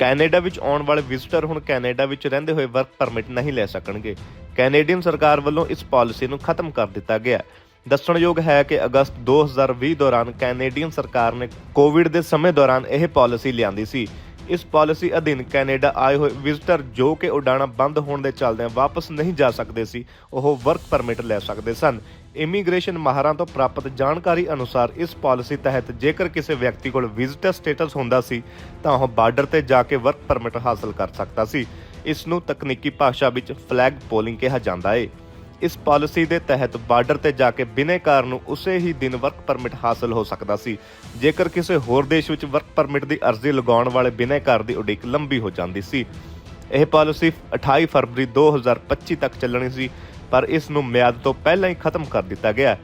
Canada ਵਿੱਚ ਆਉਣ ਵਾਲੇ ਵਿਜ਼ਟਰ ਹੁਣ ਕੈਨੇਡਾ ਵਿੱਚ ਰਹਿੰਦੇ ਹੋਏ ਵਰਕ ਪਰਮਿਟ ਨਹੀਂ ਲੈ ਸਕਣਗੇ। ਕੈਨੇਡੀਅਨ ਸਰਕਾਰ ਵੱਲੋਂ ਇਸ ਪਾਲਿਸੀ ਨੂੰ ਖਤਮ ਕਰ ਦਿੱਤਾ ਗਿਆ ਦੱਸਣਯੋਗ ਹੈ ਕਿ ਅਗਸਤ 2020 ਦੌਰਾਨ ਕੈਨੇਡੀਅਨ ਸਰਕਾਰ ਨੇ ਕੋਵਿਡ ਦੇ ਸਮੇਂ ਦੌਰਾਨ ਇਹ ਪਾਲਿਸੀ ਲਿਆਂਦੀ ਸੀ। ਇਸ ਪਾਲਿਸੀ ਅਧੀਨ ਕੈਨੇਡਾ ਆਏ ਹੋਏ ਵਿਜ਼ਟਰ ਜੋ ਕਿ ਉਡਾਣਾ ਬੰਦ ਹੋਣ ਦੇ ਚੱਲਦਿਆਂ ਵਾਪਸ ਨਹੀਂ ਜਾ ਸਕਦੇ ਸੀ, ਉਹ ਵਰਕ ਪਰਮਿਟ ਲੈ ਸਕਦੇ ਸਨ। ਇਮੀਗ੍ਰੇਸ਼ਨ ਮਾਹਰਾਂ ਤੋਂ ਪ੍ਰਾਪਤ ਜਾਣਕਾਰੀ ਅਨੁਸਾਰ ਇਸ ਪਾਲਿਸੀ ਤਹਿਤ ਜੇਕਰ ਕਿਸੇ ਵਿਅਕਤੀ ਕੋਲ ਵਿਜ਼ਟਰ ਸਟੇਟਸ ਹੁੰਦਾ ਸੀ, ਤਾਂ ਉਹ ਬਾਰਡਰ ਤੇ ਜਾ ਕੇ ਵਰਕ ਪਰਮਿਟ ਹਾਸਲ ਕਰ ਸਕਦਾ ਸੀ। ਇਸ ਨੂੰ ਤਕਨੀਕੀ ਭਾਸ਼ਾ ਵਿੱਚ ਫਲੈਗ ਪੋਲਿੰਗ ਕਿਹਾ ਜਾਂਦਾ ਹੈ ਇਸ ਪਾਲਿਸੀ ਦੇ ਤਹਿਤ ਬਾਰਡਰ ਤੇ ਜਾ ਕੇ ਬਿਨੇਕਾਰ ਨੂੰ ਉਸੇ ਹੀ ਦਿਨ ਵਰਕ ਪਰਮਿਟ ਹਾਸਲ ਹੋ ਸਕਦਾ ਸੀ। ਜੇਕਰ ਕਿਸੇ ਹੋਰ ਦੇਸ਼ ਵਿੱਚ ਵਰਕ ਪਰਮਿਟ ਦੀ ਅਰਜ਼ੀ ਲਗਾਉਣ ਵਾਲੇ ਬਿਨੇਕਾਰ ਦੀ ਉਡੀਕ ਲੰਬੀ ਹੋ ਜਾਂਦੀ ਸੀ। ਇਹ ਪਾਲਿਸੀ 28 ਫਰਵਰੀ 2025 ਤੱਕ ਚੱਲਣੀ ਸੀ। ਪਰ ਇਸ ਨੂੰ ਮਿਆਦ ਤੋਂ ਪਹਿਲਾਂ ਹੀ ਖਤਮ ਕਰ ਦਿੱਤਾ ਗਿਆ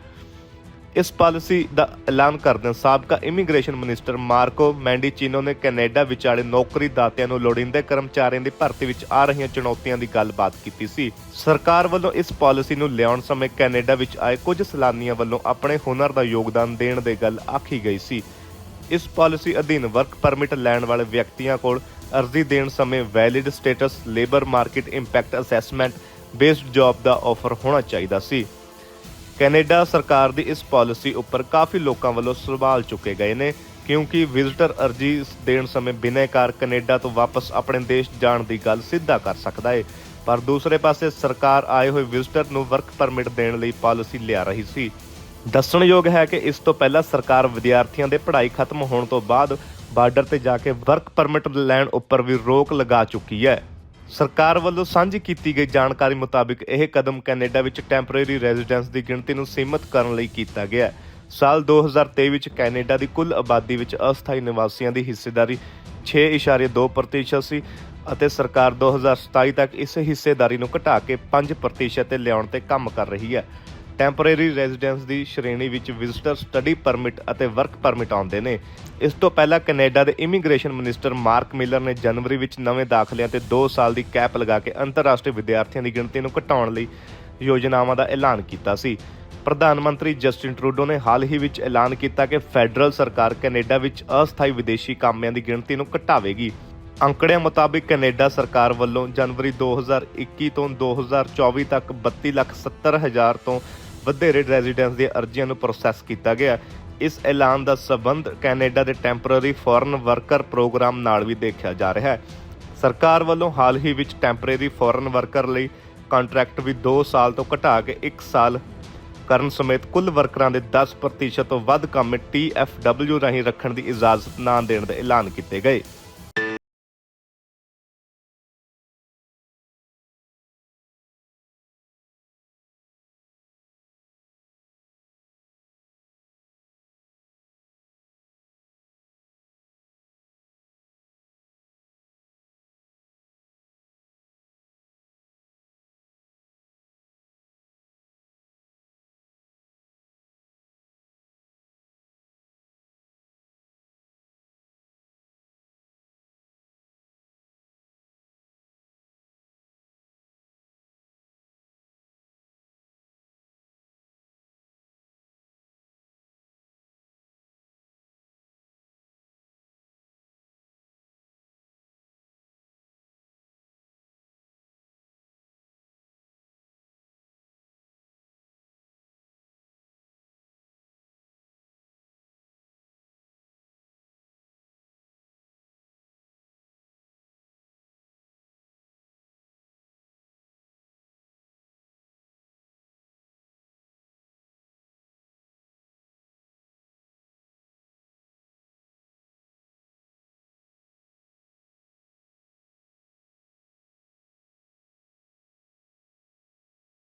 ਇਸ ਪਾਲਿਸੀ ਦਾ ਐਲਾਨ ਕਰਦਿਆਂ ਸਾਬਕਾ ਇਮੀਗ੍ਰੇਸ਼ਨ ਮਿਨਿਸਟਰ ਮਾਰਕੋ ਮੈਂਡੀਚੀਨੋ ਨੇ ਕੈਨੇਡਾ ਵਿਚਾਲੇ ਨੌਕਰੀ ਦਾਤਿਆਂ ਨੂੰ ਲੋੜੀਂਦੇ ਕਰਮਚਾਰੀਆਂ ਦੀ ਭਰਤੀ ਵਿੱਚ ਆ ਰਹੀਆਂ ਚੁਣੌਤੀਆਂ ਦੀ ਗੱਲਬਾਤ ਕੀਤੀ ਸੀ। ਸਰਕਾਰ ਵੱਲੋਂ ਇਸ ਪਾਲਿਸੀ ਨੂੰ ਲਿਆਉਣ ਸਮੇਂ ਕੈਨੇਡਾ ਵਿੱਚ ਆਏ ਕੁਝ ਸੈਲਾਨੀਆਂ ਵੱਲੋਂ ਆਪਣੇ ਹੁਨਰ ਦਾ ਯੋਗਦਾਨ ਦੇਣ ਦੇ ਗੱਲ ਆਖੀ ਗਈ ਸੀ। ਇਸ ਪਾਲਿਸੀ ਅਧੀਨ ਵਰਕ ਪਰਮਿਟ ਲੈਣ ਵਾਲੇ ਵਿਅਕਤੀਆਂ ਕੋਲ ਅਰਜ਼ੀ ਦੇਣ ਸਮੇਂ valid status, labour market impact assessment based job ਦਾ ਆਫਰ ਹੋਣਾ ਚਾਹੀਦਾ ਸੀ। ਕੈਨੇਡਾ ਸਰਕਾਰ ਦੀ ਇਸ ਪਾਲਿਸੀ ਉੱਪਰ ਕਾਫੀ ਲੋਕਾਂ ਵੱਲੋਂ ਸਵਾਲ ਚੁੱਕੇ ਗਏ ਨੇ, ਕਿਉਂਕਿ ਵਿਜ਼ਟਰ ਅਰਜ਼ੀ ਦੇਣ ਸਮੇਂ ਬਿਨੈਕਾਰ ਕੈਨੇਡਾ ਤੋਂ ਵਾਪਸ ਆਪਣੇ ਦੇਸ਼ ਜਾਣ ਦੀ ਗੱਲ ਸਿੱਧਾ ਕਰ ਸਕਦਾ ਹੈ ਪਰ ਦੂਸਰੇ ਪਾਸੇ ਸਰਕਾਰ ਆਏ ਹੋਏ ਵਿਜ਼ਟਰ ਨੂੰ ਵਰਕ ਪਰਮਿਟ ਦੇਣ ਲਈ ਪਾਲਿਸੀ ਲਿਆ ਰਹੀ ਸੀ। ਦੱਸਣਯੋਗ ਹੈ ਕਿ ਇਸ ਤੋਂ ਪਹਿਲਾਂ ਸਰਕਾਰ ਵਿਦਿਆਰਥੀਆਂ ਦੇ ਪੜ੍ਹਾਈ ਖਤਮ ਹੋਣ ਤੋਂ ਬਾਅਦ ਬਾਰਡਰ ਤੇ ਜਾ ਕੇ ਵਰਕ ਪਰਮਿਟ ਲੈਣ ਉੱਪਰ ਵੀ ਰੋਕ ਲਗਾ ਚੁੱਕੀ ਹੈ। ਸਰਕਾਰ ਵੱਲੋਂ ਸਾਂਝੀ ਕੀਤੀ ਗਈ ਜਾਣਕਾਰੀ ਮੁਤਾਬਿਕ ਇਹ ਕਦਮ ਕੈਨੇਡਾ ਵਿੱਚ ਟੈਂਪਰੇਰੀ ਰੈਜ਼ੀਡੈਂਸ ਦੀ ਗਿਣਤੀ ਨੂੰ ਸੀਮਤ ਕਰਨ ਲਈ ਕੀਤਾ ਗਿਆ ਹੈ। ਸਾਲ 2023 ਵਿੱਚ ਕੈਨੇਡਾ ਦੀ ਕੁੱਲ ਆਬਾਦੀ ਵਿੱਚ ਅਸਥਾਈ ਨਿਵਾਸੀਆਂ ਦੀ ਹਿੱਸੇਦਾਰੀ 6.2% ਸੀ ਅਤੇ ਸਰਕਾਰ 2027 ਤੱਕ ਇਸ ਹਿੱਸੇਦਾਰੀ ਨੂੰ ਘਟਾ ਕੇ 5% ਤੇ ਲਿਆਉਣ ਤੇ ਕੰਮ ਕਰ ਰਹੀ ਹੈ। ਟੈਂਪਰੇਰੀ ਰੈਜ਼ੀਡੈਂਸ ਦੀ ਸ਼੍ਰੇਣੀ ਵਿੱਚ ਵਿਜ਼ਟਰ ਸਟੱਡੀ ਪਰਮਿਟ ਅਤੇ ਵਰਕ ਪਰਮਿਟ ਆਉਂਦੇ ਨੇ। ਇਸ ਤੋਂ ਪਹਿਲਾਂ ਕੈਨੇਡਾ ਦੇ ਇਮੀਗ੍ਰੇਸ਼ਨ ਮਿਨਿਸਟਰ ਮਾਰਕ ਮਿਲਰ ਨੇ ਜਨਵਰੀ ਵਿੱਚ ਨਵੇਂ ਦਾਖਲਿਆਂ ਤੇ 2 ਸਾਲ ਦੀ ਕੈਪ ਲਗਾ ਕੇ ਅੰਤਰਰਾਸ਼ਟਰੀ ਵਿਦਿਆਰਥੀਆਂ ਦੀ ਗਿਣਤੀ ਨੂੰ ਘਟਾਉਣ ਲਈ ਯੋਜਨਾਵਾਂ ਦਾ ਐਲਾਨ ਕੀਤਾ ਸੀ। ਪ੍ਰਧਾਨ ਮੰਤਰੀ ਜਸਟਿਨ ਟਰੂਡੋ ਨੇ ਹਾਲ ਹੀ ਵਿੱਚ ਐਲਾਨ ਕੀਤਾ ਕਿ ਫੈਡਰਲ ਸਰਕਾਰ ਕੈਨੇਡਾ ਵਿੱਚ ਅਸਥਾਈ ਵਿਦੇਸ਼ੀ ਕਾਮਿਆਂ ਦੀ ਗਿਣਤੀ ਨੂੰ ਘਟਾਵੇਗੀ। ਅੰਕੜਿਆਂ ਮੁਤਾਬਿਕ ਕੈਨੇਡਾ ਸਰਕਾਰ ਵੱਲੋਂ ਜਨਵਰੀ 2021 ਤੋਂ 2024 ਤੱਕ 32 ਲੱਖ 70 ਹਜ਼ਾਰ ਤੋਂ ਵਧੇਰੇ ਰੈਜ਼ੀਡੈਂਸ ਦੀਆਂ ਅਰਜ਼ੀਆਂ ਨੂੰ ਪ੍ਰੋਸੈਸ ਕੀਤਾ ਗਿਆ। ਇਸ ਐਲਾਨ ਦਾ ਸਬੰਧ ਕੈਨੇਡਾ ਦੇ ਟੈਂਪਰੇਰੀ ਫੋਰਨ ਵਰਕਰ ਪ੍ਰੋਗਰਾਮ ਨਾਲ ਵੀ ਦੇਖਿਆ ਜਾ ਰਿਹਾ ਹੈ। ਸਰਕਾਰ ਵੱਲੋਂ ਹਾਲ ਹੀ ਵਿੱਚ ਟੈਂਪਰੇਰੀ ਫੋਰਨ ਵਰਕਰ ਲਈ ਕੰਟਰੈਕਟ ਵੀ 2 ਸਾਲ ਤੋਂ ਘਟਾ ਕੇ 1 ਸਾਲ ਕਰਨ ਸਮੇਤ ਕੁੱਲ ਵਰਕਰਾਂ ਦੇ 10% ਤੋਂ ਵੱਧ ਕੰਮ TFW ਰਾਹੀਂ ਰੱਖਣ ਦੀ ਇਜਾਜ਼ਤ ਨਾ ਦੇਣ ਦੇ ਐਲਾਨ ਕੀਤੇ ਗਏ।